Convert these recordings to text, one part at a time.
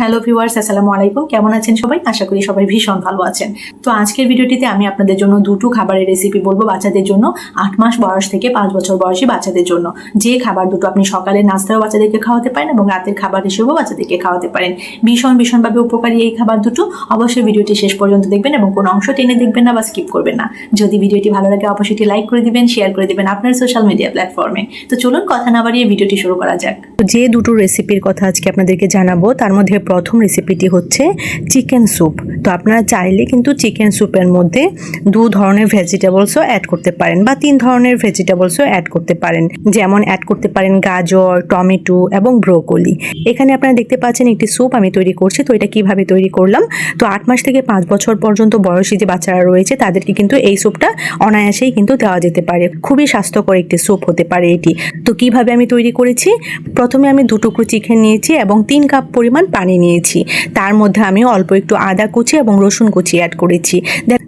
Hello viewers, আসসালামু আলাইকুম। কেমন আছেন সবাই? আশা করি সবাই ভীষণ ভালো আছেন। তো আজকের ভিডিওটিতে আমি আপনাদের জন্য দুটো খাবারের রেসিপি বলব বাচ্চাদের জন্য, আট মাস বয়স থেকে পাঁচ বছর বয়সী বাচ্চাদের জন্য। যে খাবার দুটো আপনি সকালে নাস্তাও বাচ্চাদেরকে খাওয়াতে পারেন এবং রাতের খাবার হিসেবেও বাচ্চাদেরকে খাওয়াতে পারেন। ভীষণ ভীষণভাবে উপকারী এই খাবার দুটো। অবশ্যই ভিডিওটি শেষ পর্যন্ত দেখবেন এবং কোনো অংশ টেনে দেখবেন না বা স্কিপ করবেন না। যদি ভিডিওটি ভালো লাগে, অবশ্যই লাইক করে দিবেন শেয়ার করে দিবেন আপনার সোশ্যাল মিডিয়া প্ল্যাটফর্মে তো চলুন কথা না বাড়িয়ে ভিডিওটি শুরু করা যাক। যে দুটো রেসিপির কথা আজকে আপনাদেরকে জানাব, তার মধ্যে প্রথম রেসিপিটি হচ্ছে চিকেন স্যুপ তো আপনারা চাইলে কিন্তু চিকেন স্যুপের মধ্যে দু ধরনের ভেজিটেবলসও অ্যাড করতে পারেন বা তিন ধরনের ভেজিটেবলসও অ্যাড করতে পারেন। যেমন অ্যাড করতে পারেন গাজর, টমেটো এবং ব্রোকলি। এখানে আপনারা দেখতে পাচ্ছেন একটি স্যুপ আমি তৈরি করছি, তো এটা কীভাবে তৈরি করলাম? তো আট মাস থেকে পাঁচ বছর পর্যন্ত বয়সী যে বাচ্চারা রয়েছে, তাদেরকে কিন্তু এই স্যুপটা অনায়াসেই কিন্তু দেওয়া যেতে পারে। খুবই স্বাস্থ্যকর একটি স্যুপ হতে পারে এটি। তো কীভাবে আমি তৈরি করেছি? প্রথমে আমি দু টুকরো চিকেন নিয়েছি এবং তিন কাপ পরিমাণ পানি নিয়েছি। তার মধ্যে আমি অল্প একটু আদা কুচি এবং রসুন কুচি অ্যাড করেছি।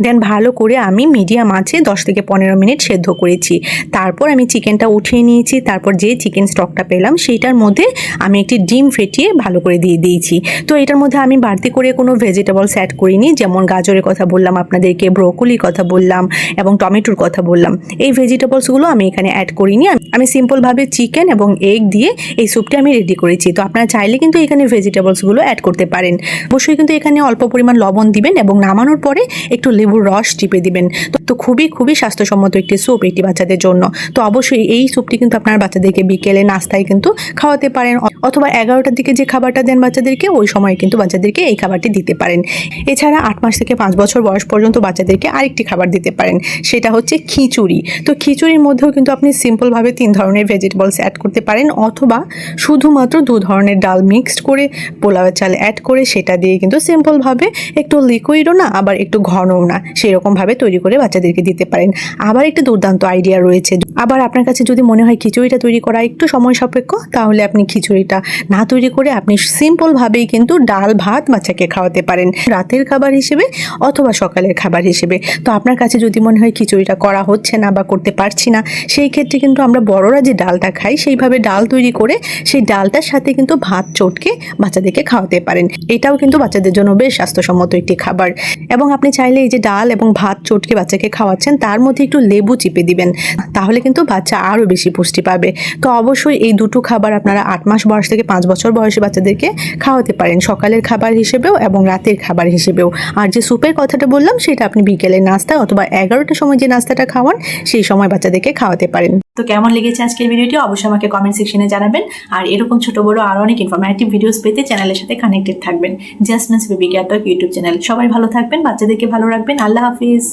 দেন ভালো করে আমি মিডিয়াম আঁচে দশ থেকে পনেরো মিনিট সেদ্ধ করেছি। তারপর আমি চিকেনটা উঠিয়ে নিয়েছি। তারপর যে চিকেন স্টকটা পেলাম, সেইটার মধ্যে আমি একটি ডিম ফেটিয়ে ভালো করে দিয়ে দিয়েছি। তো এটার মধ্যে আমি বাড়তি করে কোনো ভেজিটেবলস অ্যাড করিনি, যেমন গাজরের কথা বললাম, আপনাদেরকে ব্রোকলির কথা বললাম এবং টমেটোর কথা বললাম। এই ভেজিটেবলসগুলো আমি এখানে অ্যাড করিনি। আমি সিম্পলভাবে চিকেন এবং এগ দিয়ে এই স্যুপটি আমি রেডি করেছি। তো আপনারা চাইলে কিন্তু এখানে ভেজিটেবলসগুলো অ্যাড করতে পারেন। অবশ্যই কিন্তু এখানে অল্প পরিমাণ লবণ দিবেন এবং নামানোর পরে একটু লেবুর রস টিপে দিবেন। তো খুবই খুবই স্বাস্থ্যসম্মত একটি স্যুপ এটি বাচ্চাদের জন্য। তো অবশ্যই এই স্যুপটি কিন্তু আপনার বাচ্চাদেরকে বিকেলে নাস্তায় কিন্তু খাওয়াতে পারেন। অথবা এগারোটার দিকে যে খাবারটা দেন বাচ্চাদেরকে, ওই সময় কিন্তু বাচ্চাদেরকে এই খাবারটি দিতে পারেন। এছাড়া আট মাস থেকে পাঁচ বছর বয়স পর্যন্ত বাচ্চাদেরকে আরেকটি খাবার দিতে পারেন। সেটা হচ্ছে খিচুড়ি। তো খিচুড়ির মধ্যেও কিন্তু আপনি সিম্পলভাবে তিন ধরনের ভেজিটেবলস অ্যাড করতে পারেন। অথবা শুধুমাত্র দু ধরনের ডাল মিক্সড করে পোলাও চাল অ্যাড করে সেটা দিয়ে কিন্তু সিম্পলভাবে একটু লিকুইডও না, আবার একটু ঘনও না সেরকমভাবে তৈরি করে বাচ্চাদেরকে দিতে পারেন। আবার একটি দুর্দান্ত আইডিয়া রয়েছে। আবার আপনার কাছে যদি মনে হয় খিচুড়িটা তৈরি করা একটু সময় সাপেক্ষ, তাহলে আপনি খিচুড়িটা না তৈরি করে আপনি সিম্পলভাবেই কিন্তু ডাল, ভাত বাচ্চাকে খাওয়াতে পারেন। রাতের খাবার হিসেবে অথবা সকালের খাবার হিসেবে। তো আপনার কাছে যদি মনে হয় খিচুড়িটা করা হচ্ছে না বা করতে পারছি না, সেই ক্ষেত্রে কিন্তু আমরা বড়রা যে ডালটা খাই, সেইভাবে ডাল তৈরি করে সেই ডালটার সাথে কিন্তু ভাত, চটকে বাচ্চাদেরকে খাওয়াতে পারেন। এটাও কিন্তু বাচ্চাদের জন্য বেশ স্বাস্থ্যসম্মত একটি খাবার। এবং আপনি চাইলে এই যে ডাল এবং ভাত চটকে বাচ্চাকে খাওয়াচ্ছেন, তার মধ্যে একটু লেবু চিপে দিবেন। তাহলে কিন্তু বাচ্চা আরও বেশি পুষ্টি পাবে। তো অবশ্যই এই দুটো খাবার আপনারা আট মাস বয়স থেকে পাঁচ বছর বয়সী বাচ্চাদেরকে খাওয়াতে পারেন। সকালের খাবার হিসেবেও এবং রাতের খাবার হিসেবেও। আর যে স্যুপের কথাটা বললাম, সেটা আপনি বিকেলের নাস্তা অথবা এগারোটার সময় যে নাস্তাটা খাওয়ান, সেই সময় বাচ্চাদেরকে খাওয়াতে পারেন। তো কেমন লেগেছে আজকের ভিডিওটি অবশ্যই আমাকে কমেন্ট সেকশনে জানাবেন। আর এরকম ছোট বড় আরও অনেক ইনফরমেটিভ ভিডিওস পেতে চ্যানেলের সাথে কানেক্টেড থাকবেন। জাস্টমেন্স বেবি গ্যাটক ইউটিউব চ্যানেল সবাই ভালো থাকবেন, বাচ্চাদেরকে ভালো রাখবেন। আল্লাহ হাফিজ।